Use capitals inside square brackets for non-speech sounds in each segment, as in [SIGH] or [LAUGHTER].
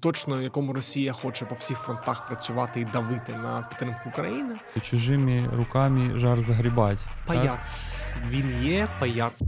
точно якому Росія хоче по всіх фронтах працювати і давити на підтримку України. чужими руками жар загрібать. так? Паяц він є, паяц.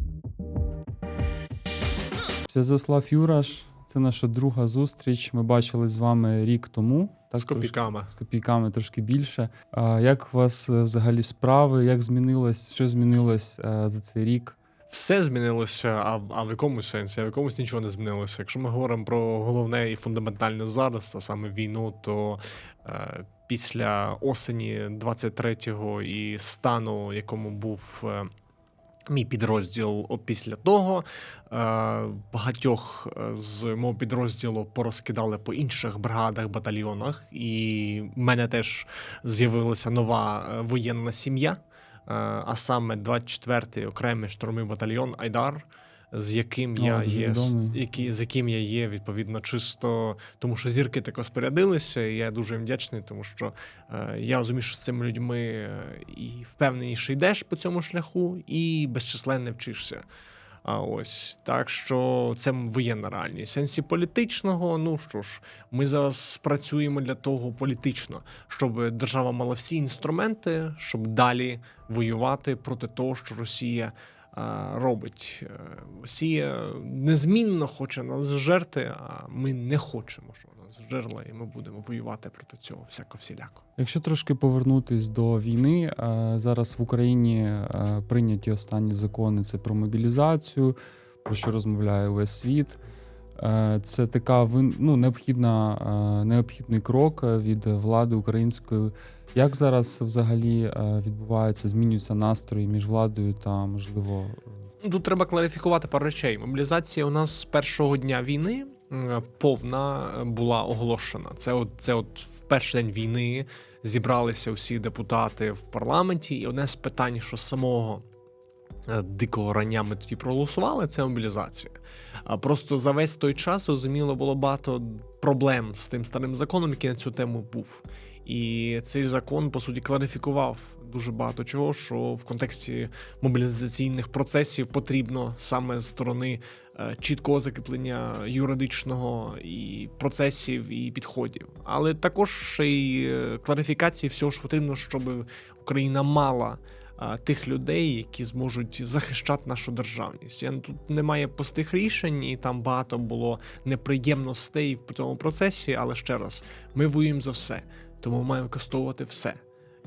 Святослав Юраш, це наша друга зустріч. Ми бачились з вами рік тому. Так, з трошки- копійками. з копійками трошки більше. А як у вас е, взагалі справи? Як змінилось? Що змінилось е, за цей рік? Все змінилося, а, а в якомусь сенсі, а в якомусь нічого не змінилося. Якщо ми говоримо про головне і фундаментальне зараз, а саме війну, то е, після осені 23-го і стану, якому був. Е, Мій підрозділ після того е, багатьох е, з мого підрозділу порозкидали по інших бригадах, батальйонах, і в мене теж з'явилася нова е, воєнна сім'я, а саме 24-й окремий штурмовий батальйон Айдар, з яким О, я є які, з яким я є відповідно чисто, тому що зірки так спорядилися, і я дуже їм вдячний, тому що е, я розумію, що з цими людьми е, і впевненіше йдеш по цьому шляху, і безчисленне вчишся. А ось так що це воєнна реальність. В сенсі політичного, ну що ж, ми зараз працюємо для того політично, щоб держава мала всі інструменти, щоб далі воювати проти того, що Росія е, робить. Е, Росія незмінно хоче нас жерти, а ми не хочемо, щоб нас жерла, і ми будемо воювати проти цього всяко всіляко. Якщо трошки повернутись до війни, е, зараз в Україні е, прийняті останні закони це про мобілізацію, про що розмовляє весь світ. Е, Це така ну, необхідна, необхідний крок від влади української. Як зараз взагалі відбувається, змінюються настрої між владою та можливо Тут треба кларифікувати пару речей. Мобілізація у нас з першого дня війни повна е, була оголошена. Це от це от в перший день війни зібралися всі депутати в парламенті, і одне з питань, що самого е, дикого рання ми тоді проголосували, це мобілізація. А просто за весь той час зрозуміло було багато проблем з тим старим законом, який на цю тему був. І цей закон по суті кларифікував дуже багато чого, що в контексті мобілізаційних процесів потрібно саме з сторони е, чіткого закріплення юридичного і процесів і підходів, але також ще й е, кларифікації всього, що потрібно, щоб Україна мала. е, Тих людей, які зможуть захищати нашу державність. Я тут немає простих рішень, і там багато було неприємностей в цьому процесі. Але ще раз, ми воюємо за все, тому маємо використовувати все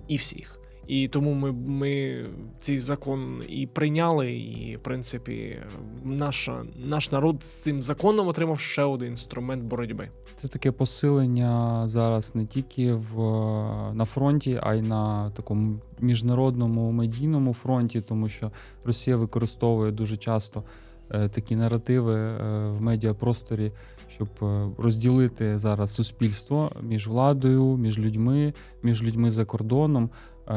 і всіх. І тому ми, ми цей закон і прийняли, і в принципі наша, наш народ з цим законом отримав ще один інструмент боротьби. Це таке посилення зараз не тільки в, на фронті, а й на такому міжнародному медійному фронті, тому що Росія використовує дуже часто е, такі наративи е, в медіапросторі, щоб е, розділити зараз суспільство між владою, між людьми, між людьми за кордоном.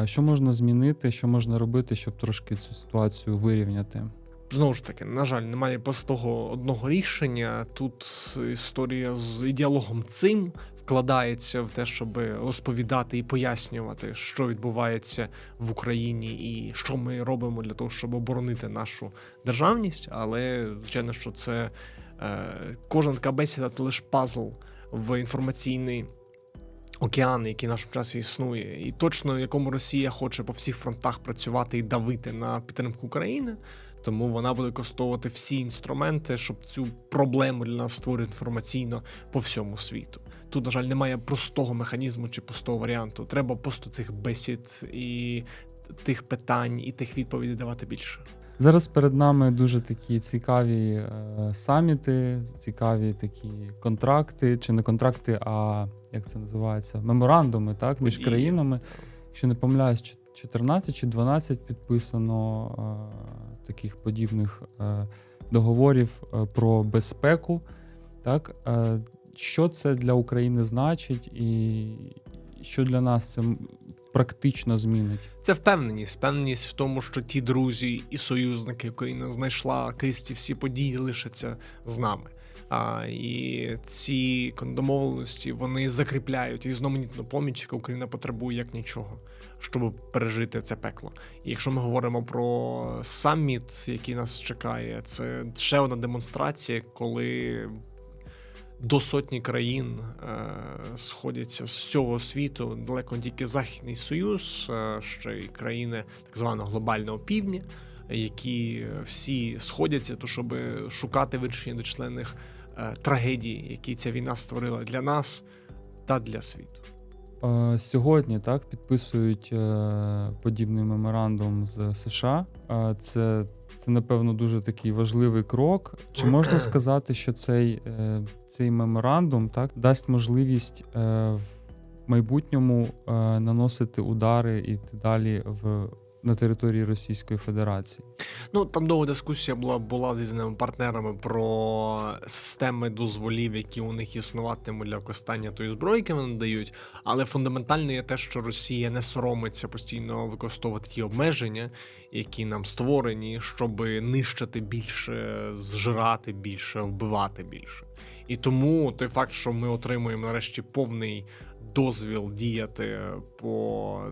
Що можна змінити, що можна робити, щоб трошки цю ситуацію вирівняти? Знову ж таки, на жаль, немає простого одного рішення. Тут історія з діалогом цим вкладається в те, щоб розповідати і пояснювати, що відбувається в Україні, і що ми робимо для того, щоб оборонити нашу державність. Але звичайно, що це е, кожна така бесіда це лише пазл в інформаційний. Океан, який в нашому часі існує, і точно якому Росія хоче по всіх фронтах працювати і давити на підтримку України, тому вона буде використовувати всі інструменти, щоб цю проблему для нас створити інформаційно по всьому світу. Тут, на жаль, немає простого механізму чи простого варіанту. Треба просто цих бесід і тих питань і тих відповідей давати більше. Зараз перед нами дуже такі цікаві е, саміти, цікаві такі контракти, чи не контракти, а як це називається? Меморандуми, так, між країнами. Якщо не помиляюсь, ч- 14 чи 12 підписано е, таких подібних е, договорів е, про безпеку. Так, е, що це для України значить, і що для нас це практично змінить? Це впевненість, впевненість в тому, що ті друзі і союзники, Україна знайшла ці всі події, лишаться з нами. А, і ці домовленості вони закріпляють різноманітну поміч, яку Україна потребує як нічого, щоб пережити це пекло. І якщо ми говоримо про саміт, який нас чекає, це ще одна демонстрація, коли до сотні країн е, сходяться з всього світу, далеко не тільки Західний Союз, е, ще й країни так званого глобального півдня, які всі сходяться, то щоб шукати вирішення до членних е, трагедій, які ця війна створила для нас та для світу. Сьогодні так підписують подібний меморандум з США. Це, це напевно дуже такий важливий крок. Чи [CLEARS THROAT] можна сказати, що цей, е, цей меморандум так дасть можливість е, в майбутньому е, наносити удари і далі в на території Російської Федерації? Ну там довга дискусія була була з різними партнерами про системи дозволів, які у них існуватимуть для використання тої зброї, яку вони надають. Але фундаментально є те, що Росія не соромиться постійно використовувати ті обмеження, які нам створені, щоб нищити більше, зжирати більше, вбивати більше. І тому той факт, що ми отримуємо нарешті повний дозвіл діяти по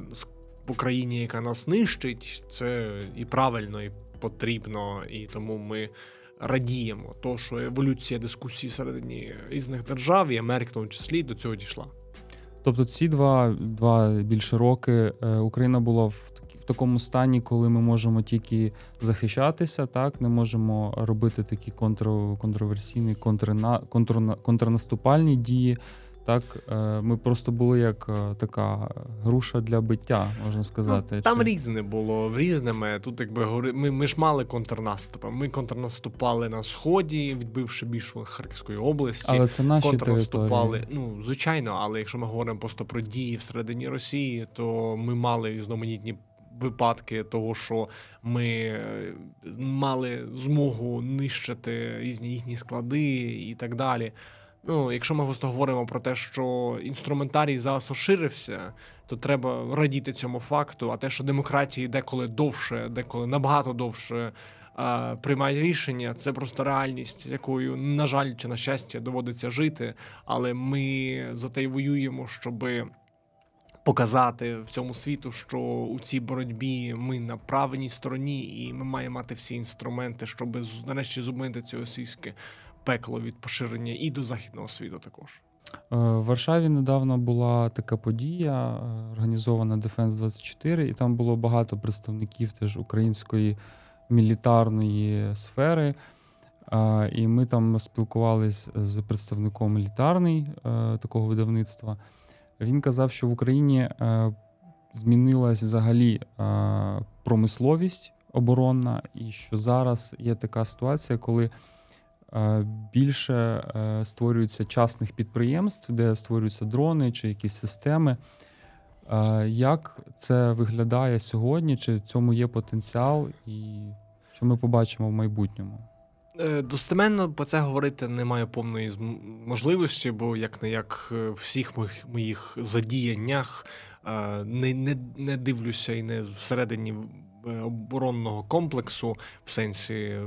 по країні, яка нас нищить, це і правильно, і потрібно, і тому ми радіємо, то що еволюція дискусії всередині різних держав і Америки, в тому числі, до цього дійшла. Тобто, ці два, два більше роки е, Україна була в в такому стані, коли ми можемо тільки захищатися, так не можемо робити такі контр, контроверсійні контрна, контрна, контрнаступальні дії. Так, е, ми просто були як е, така груша для биття, можна сказати. Ну, там Чи- різне було різними. Тут, якби говори- ми, ми ж мали контрнаступи. Ми контрнаступали на сході, відбивши більшу Харківської області. але це наші контрнаступали. території. Ну, звичайно, але якщо ми говоримо просто про дії всередині Росії, то ми мали різноманітні випадки того, що ми е, мали змогу нищити різні їхні склади і так далі. Ну, якщо ми просто говоримо про те, що інструментарій зараз розширився, то треба радіти цьому факту. А те, що демократії деколи довше, деколи набагато довше е, приймають рішення, це просто реальність, якою, на жаль, чи на щастя, доводиться жити. Але ми за те й воюємо, щоб показати всьому світу, що у цій боротьбі ми на правильній стороні, і ми маємо мати всі інструменти, щоб нарешті зупинити це російське пекло від поширення і до західного світу також. Е, В Варшаві недавно була така подія, е, організована Defense 24, і там було багато представників теж української мілітарної сфери. Е, І ми там спілкувалися з представником мілітарної такого видавництва. Він казав, що в Україні змінилась взагалі промисловість оборонна, і що зараз є така ситуація, коли більше е, створюється частних підприємств, де створюються дрони чи якісь системи. Е, Як це виглядає сьогодні? Чи в цьому є потенціал, і що ми побачимо в майбутньому? Е, Достеменно про це говорити немає повної можливості, бо як не як е, в всіх моїх, моїх задіяннях е, не, не, не дивлюся і не всередині е, оборонного комплексу, в сенсі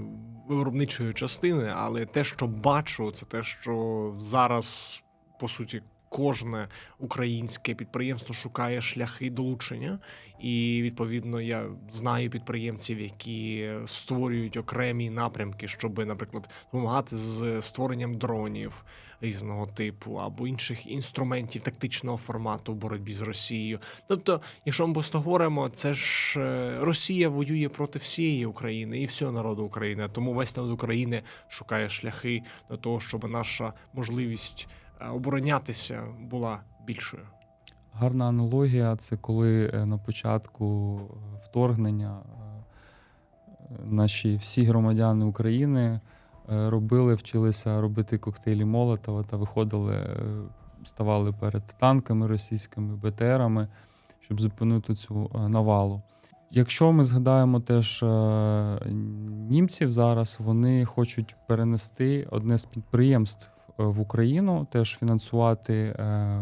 виробничої частини, але те, що бачу, це те, що зараз по суті. Кожне українське підприємство шукає шляхи долучення, і відповідно я знаю підприємців, які створюють окремі напрямки, щоб, наприклад, допомагати з створенням дронів різного типу або інших інструментів тактичного формату в боротьбі з Росією. Тобто, якщо ми просто говоримо, це ж е, Росія воює проти всієї України і всього народу України. Тому весь народ України шукає шляхи до того, щоб наша можливість оборонятися була більшою. Гарна аналогія це коли е, на початку е, вторгнення е, наші всі громадяни України е, робили, вчилися робити коктейлі Молотова та виходили, е, ставали перед танками російськими, БТРами, щоб зупинити цю е, навалу. Якщо ми згадаємо теж е, німців зараз, вони хочуть перенести одне з підприємств е, в Україну, теж фінансувати е,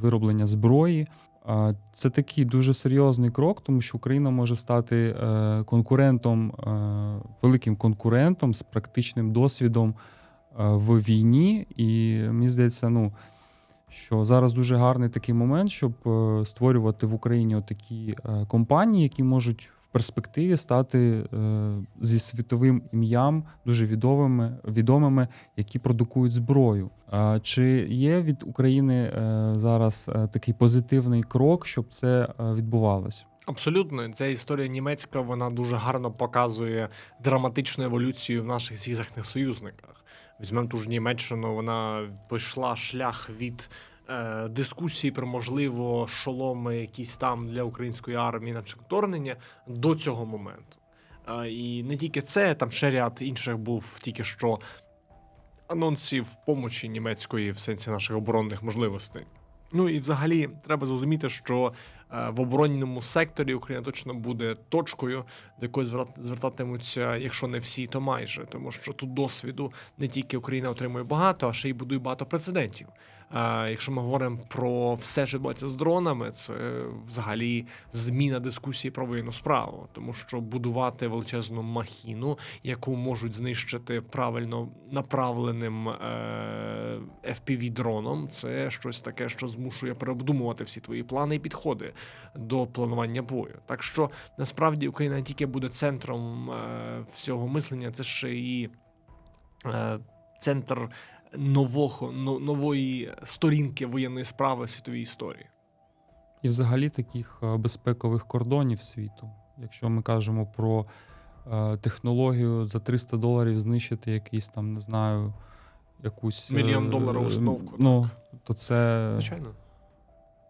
вироблення зброї. Е, Це такий дуже серйозний крок, тому що Україна може стати е, конкурентом, е, великим конкурентом з практичним досвідом е, в війні. І мені здається, ну. Що зараз дуже гарний такий момент, щоб е, створювати в Україні такі компанії, які можуть перспективі стати е, зі світовим ім'ям дуже відомими, відомими, які продукують зброю. Чи є від України е, зараз е, такий позитивний крок, щоб це відбувалось? Абсолютно, ця історія німецька вона дуже гарно показує драматичну еволюцію в наших всіх західних союзниках. Візьмемо ту ж Німеччину, вона пішла шлях від дискусії про можливо шоломи якісь там для української армії на вторгнення до цього моменту. Е, і не тільки це, там ще ряд інших був тільки що анонсів помочі німецької в сенсі наших оборонних можливостей. Ну і взагалі треба зрозуміти, що е, в оборонному секторі Україна точно буде точкою, до якої звертатимуться, якщо не всі, то майже, тому що тут досвіду не тільки Україна отримує багато, а ще й будує багато прецедентів. Якщо ми говоримо про все, що відбувається з дронами, це взагалі зміна дискусії про воєнну справу, тому що будувати величезну махіну, яку можуть знищити правильно направленим е, fpv дроном це щось таке, що змушує переобдумувати всі твої плани і підходи до планування бою. Так що насправді Україна не тільки буде центром е, всього мислення, це ще і е, центр нового нової сторінки воєнної справи в світовій історії. І взагалі таких е, безпекових кордонів світу. Якщо ми кажемо про е, технологію за 300 доларів знищити якийсь там, не знаю, якусь е, Мільйон доларів установку, Ну, то це Звичайно.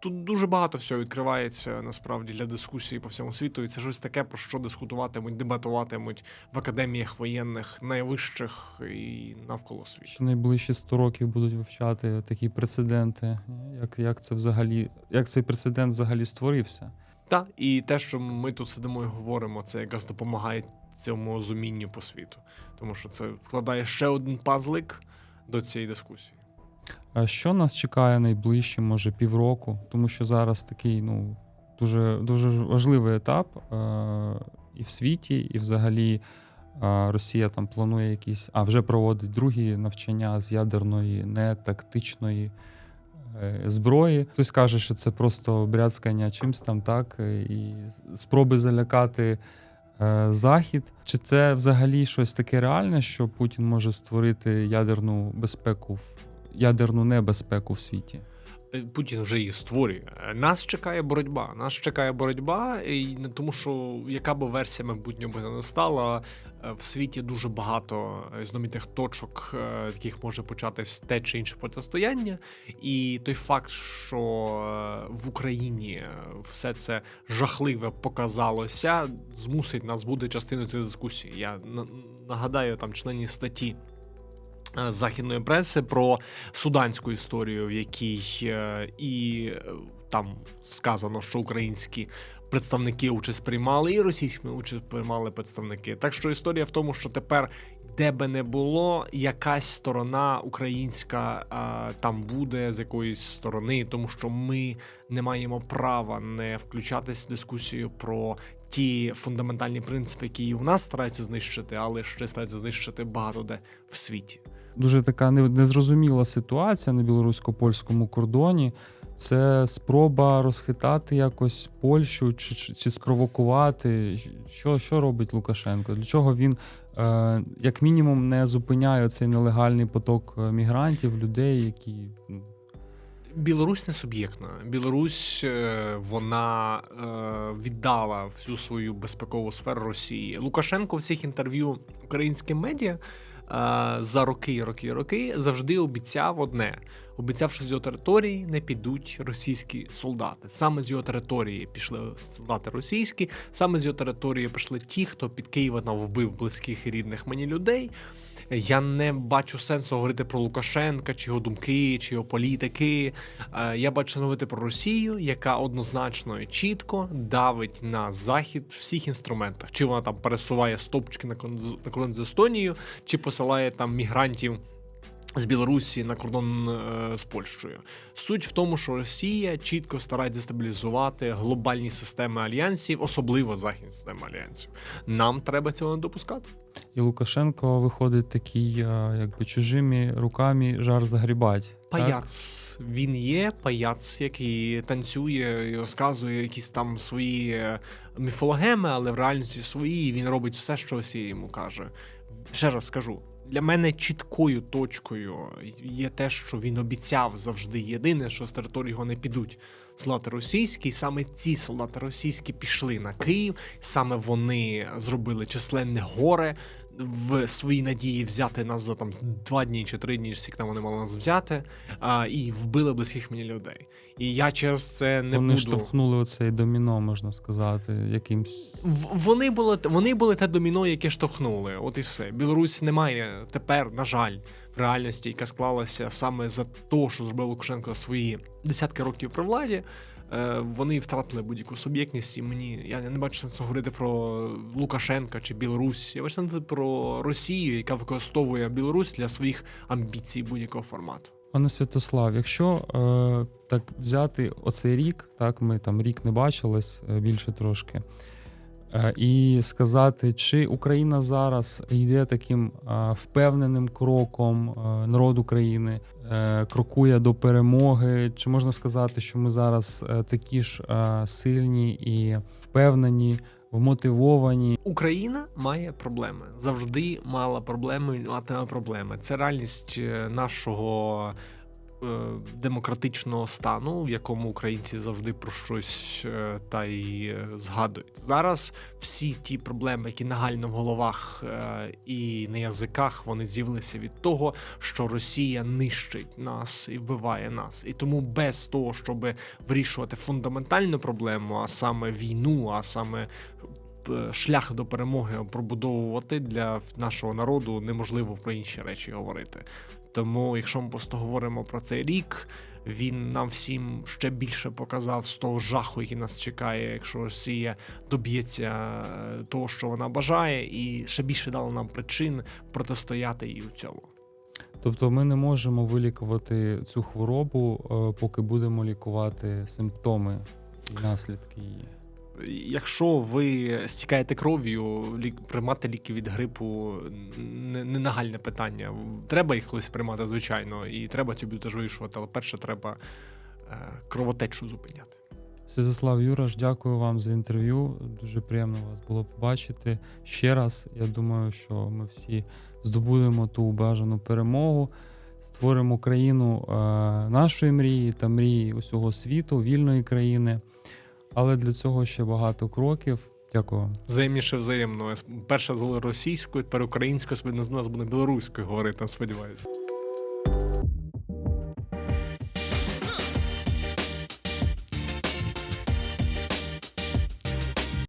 Тут дуже багато всього відкривається насправді для дискусії по всьому світу, і це щось таке, про що дискутуватимуть, дебатуватимуть в академіях воєнних найвищих і навколо світу. що найближчі 100 років будуть вивчати такі прецеденти. Як, як це взагалі, як цей прецедент взагалі створився? Так, і те, що ми тут сидимо і говоримо, це якраз допомагає цьому розумінню по світу, тому що це вкладає ще один пазлик до цієї дискусії. Що нас чекає найближче, може, півроку? Тому що зараз такий ну, дуже, дуже важливий етап е- і в світі, і взагалі е- Росія там планує якісь, а вже проводить другі навчання з ядерної нетактичної е, зброї. Хтось каже, що це просто брязкання чимсь там, так, е, і спроби залякати. е, Захід, чи це взагалі щось таке реальне, що Путін може створити ядерну безпеку в ядерну небезпеку в світі. Е, Путін вже її створює. Е, Нас чекає боротьба. Нас чекає боротьба, і тому, що яка би версія майбутнього не стала. е, В світі дуже багато знамітних точок, яких може початись те чи інше протистояння. І той факт, що в Україні все це жахливе показалося, змусить нас бути частиною цієї дискусії. Я на- нагадаю там членні статті західної преси про суданську історію, в якій е, і е, там сказано, що українські представники участь приймали, і російські участь приймали представники. Так що історія в тому, що тепер. Де би не було, якась сторона українська а, там буде з якоїсь сторони, тому що ми не маємо права не включатись в дискусію про ті фундаментальні принципи, які і в нас стараються знищити, але ще стараються знищити багато де в світі. Дуже така незрозуміла ситуація на білорусько-польському кордоні. Це спроба розхитати якось Польщу чи, чи, чи спровокувати. Що, що робить Лукашенко? Для чого він, е, як мінімум, не зупиняє цей нелегальний поток е, мігрантів, людей, які ну, Білорусь не суб'єктна. Білорусь е, вона е, віддала всю свою безпекову сферу Росії. Лукашенко в всіх інтерв'ю українським медіа за роки, роки, роки завжди обіцяв одне: обіцяв, що з його території не підуть російські солдати. Саме з його території пішли солдати російські, саме з його території прийшли ті, хто під Києвом вбив близьких і рідних мені людей. Я не бачу сенсу говорити про Лукашенка, чи його думки, чи його політики. Е, Я бачу говорити про Росію, яка однозначно і чітко давить на захід всіх інструментах. Чи вона там пересуває стопчики на кордон з Естонією, чи посилає там мігрантів з Білорусі на кордон е, з Польщею. Суть в тому, що Росія чітко старається дестабілізувати глобальні системи альянсів, особливо західні системи альянсів. Нам треба цього не допускати. І Лукашенко виходить такий, е, якби чужими руками жар загрібать. так? Паяц. Він є паяц, який танцює і розказує якісь там свої е, міфологеми, але в реальності свої. і Він робить все, що Росія йому каже. Ще раз скажу. Для мене чіткою точкою є те, що він обіцяв завжди. Єдине, що з території його не підуть солдати російські, саме ці солдати російські пішли на Київ, саме вони зробили численне горе в своїй надії взяти нас за там два дні чи три дні, скільки там вони мали нас взяти, а, і вбили близьких мені людей. І я через це не Вони буду. штовхнули оцей доміно, можна сказати, якимсь. В- Вони були вони були те доміно, яке штовхнули. От і все. Білорусь немає тепер, на жаль, в реальності, яка склалася саме за те, що зробив Лукашенко свої десятки років при владі. Е, Вони втратили будь-яку суб'єктність, і мені я не бачу сенсу говорити про Лукашенка чи Білорусь. Я бачу про Росію, яка використовує Білорусь для своїх амбіцій будь-якого формату. Пане Святослав, якщо е, так взяти оцей рік, так ми там рік не бачились е, більше трошки, е, і сказати, чи Україна зараз йде таким впевненим кроком, е, народ України крокує до перемоги, чи можна сказати, що ми зараз е, такі ж е, сильні і впевнені, вмотивовані? Україна має проблеми. Завжди мала проблеми матиме проблеми. Це реальність е, нашого е, демократичного стану, в якому українці завжди про щось е, та й е, згадують. Зараз всі ті проблеми, які нагально в головах е, і на язиках, вони з'явилися від того, що Росія нищить нас і вбиває нас. І тому без того, щоб вирішувати фундаментальну проблему, а саме війну, а саме е, шлях до перемоги пробудовувати для нашого народу неможливо про інші речі говорити. Тому, якщо ми просто говоримо про цей рік, він нам всім ще більше показав з того жаху, який нас чекає, якщо Росія доб'ється е, того, що вона бажає, і ще більше дало нам причин протистояти їй у цьому. Тобто ми не можемо вилікувати цю хворобу, е, поки будемо лікувати симптоми і наслідки її. Якщо ви стікаєте кров'ю, лік, приймати ліки від грипу не, не нагальне питання. Треба їх колись приймати, звичайно, і треба цю біду теж вирішувати, але перше треба е, кровотечу зупиняти. Святослав Юраш, дякую вам за інтерв'ю. Дуже приємно вас було побачити ще раз. Я думаю, що ми всі здобудемо ту бажану перемогу, створимо країну е, нашої мрії та мрії усього світу, вільної країни. Але для цього ще багато кроків. Дякую вам. Взаємніше взаємно. Перша з російською, тепер українською, з нас буде білоруською говорити, сподіваюся.